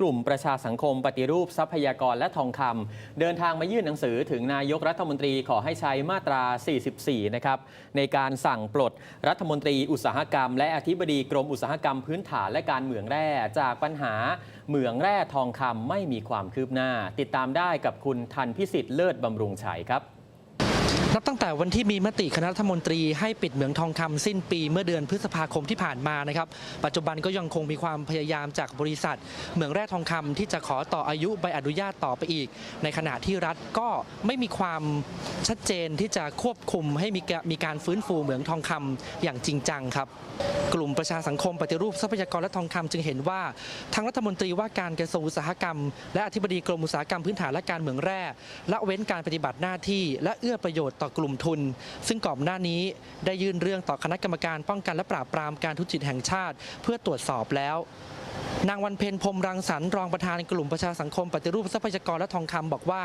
กลุ่มประชาสังคม ปฏิรูปทรัพยากรและทองคำเดินทางมายื่นหนังสือถึงนายกรัฐมนตรีขอให้ใช้มาตรา 44 นะครับ ในการสั่งปลดรัฐมนตรีอุตสาหกรรม และอธิบดีกรมอุตสาหกรรมพื้นฐานและการเหมืองแร่จากปัญหาเหมืองแร่ทองคำไม่มีความคืบหน้า ติดตามได้กับคุณทันพิสิทธิ์เลิศบำรุงชัยครับ นับตั้งแต่วันที่มีมติคณะรัฐมนตรีให้ปิดเหมืองทองคำสิ้นปีเมื่อเดือนพฤษภาคมที่ผ่านมานะครับ ปัจจุบันก็ยังคงมีความพยายามจากบริษัท เหมืองแร่ทองคำที่จะขอต่ออายุใบอนุญาตต่อไปอีก ในขณะที่รัฐก็ไม่มีความชัดเจนที่จะควบคุมให้มีกะมีการฟื้นฟูเหมืองทองคำอย่างจริงจังครับ กลุ่มประชาสังคมปฏิรูปทรัพยากรและทองคำจึงเห็นว่าทางรัฐมนตรีว่าการกระทรวงอุตสาหกรรม และอธิบดีกรมอุตสาหกรรมพื้นฐานและการเหมืองแร่ละเว้นการปฏิบัติหน้าที่ และเอื้อประโยชน์ต่อกลุ่มทุน ซึ่งก่อนหน้านี้ได้ยื่นเรื่องต่อคณะกรรมการป้องกันและปราบปรามการทุจริตแห่งชาติ เพื่อตรวจสอบแล้ว นางวันเพ็ญพรมรังสรรค์รองประธานกลุ่มประชาสังคม ปฏิรูปทรัพยากรและทองคำบอกว่า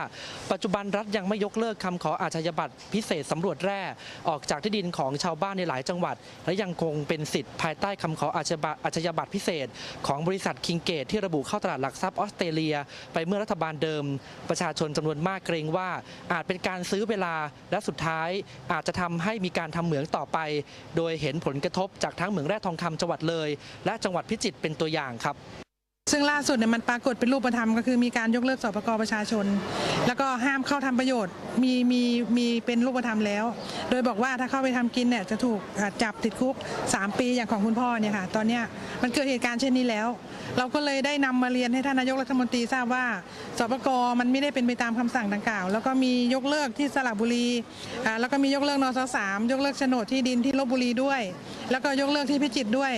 ปัจจุบันรัฐยังไม่ยกเลิกคำขออาชญาบัตรพิเศษสำรวจแร่ออกจากที่ดินของชาวบ้านในหลายจังหวัด และยังคงเป็นสิทธิ์ภายใต้คำขออาชญาบัตรอาชญาบัตรพิเศษ ของบริษัทคิงเกตที่ระบุเข้าตลาดหลักทรัพย์ออสเตรเลีย ไปเมื่อรัฐบาลเดิม ประชาชนจำนวนมากเกรงว่า อาจเป็นการซื้อเวลาและสุดท้าย อาจจะทำให้มีการทำเหมืองต่อไป โดยเห็นผลกระทบจากทั้งเหมืองแร่ทองคำจังหวัดเลย และจังหวัดพิจิตรเป็นตัวอย่างครับซึ่งล่าสุดเนี่ยมันปรากฏเป็นรูปธรรมก็คือมีการยกเลิกสปกประชาชน แล้วก็ห้ามเข้าทำประโยชน์มีมีมีเป็นรูปธรรมแล้ว โดยบอกว่าถ้าเข้าไปทำกินเนี่ยจะถูกจับติดคุก 3 ปีอย่างของคุณพ่อเนี่ยค่ะตอนเนี้ยมันเกิดเหตุการณ์เช่นนี้แล้ว เราก็เลยได้นำมาเรียนให้ท่านนายกรัฐมนตรีทราบว่าสปกมันไม่ได้เป็นไปตามคำสั่งดังกล่าว แล้วก็มียกเลิกที่สระบุรีแล้วก็มียกเลิกนสสามยกเลิกโฉนดที่ดินที่ลบบุรีด้วย แล้วก็ยกเลิกที่พิจิตรด้วย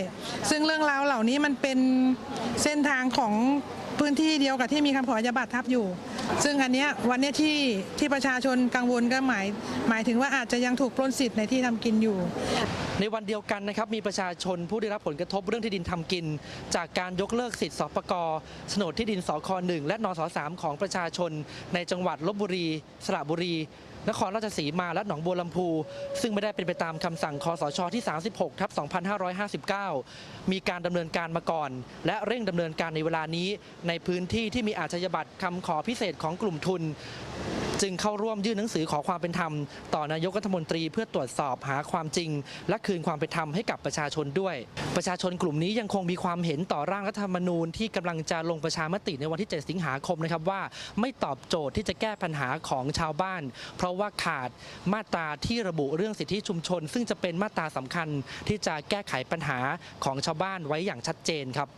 ซึ่งเรื่องราวเหล่านี้มันเป็นเส้นทางของพื้นที่เดียวกับที่มีคำขออาญาบัตรทับอยู่ ซึ่งอันเนี้ยวันเนี้ยที่ที่ประชาชนกังวลก็หมายหมายถึงว่าอาจจะยังถูกปล้นสิทธิ์ในที่ทำกินอยู่ ในวันเดียวกันนะครับมีประชาชนผู้ได้รับผลกระทบเรื่องที่ดินทำกิน จากการยกเลิกสิทธิ์สปกโฉนดที่ดินสคหนึ่งและนสสามของประชาชนในจังหวัดลบบุรี สระบุรี นครราชสีมาและหนองบัวลำพู ซึ่งไม่ได้เป็นไปตามคำสั่งคอสชที่ 36ทับ2559 มีการดำเนินการมาก่อน และเร่งดำเนินการในเวลานี้ ในพื้นที่ที่มีอาชญาบัตรคำขอพิเศษของกลุ่มทุน จึงเข้าร่วมยื่นหนังสือขอความเป็นธรรม ต่อนายกรัฐมนตรีเพื่อตรวจสอบหาความจริง และคืนความเป็นธรรมให้กับประชาชนด้วย ประชาชนกลุ่มนี้ยังคงมีความเห็นต่อร่างรัฐธรรมนูญที่กำลังจะลงประชามติในวันที่ 7 สิงหาคมนะครับว่า ไม่ตอบโจทย์ที่จะแก้ปัญหาของชาวบ้าน เพราะว่าขาดมาตราที่ระบุเรื่องสิทธิชุมชน ซึ่งจะเป็นมาตราสำคัญที่จะแก้ไขปัญหาของชาวบ้านไว้อย่างชัดเจนครับ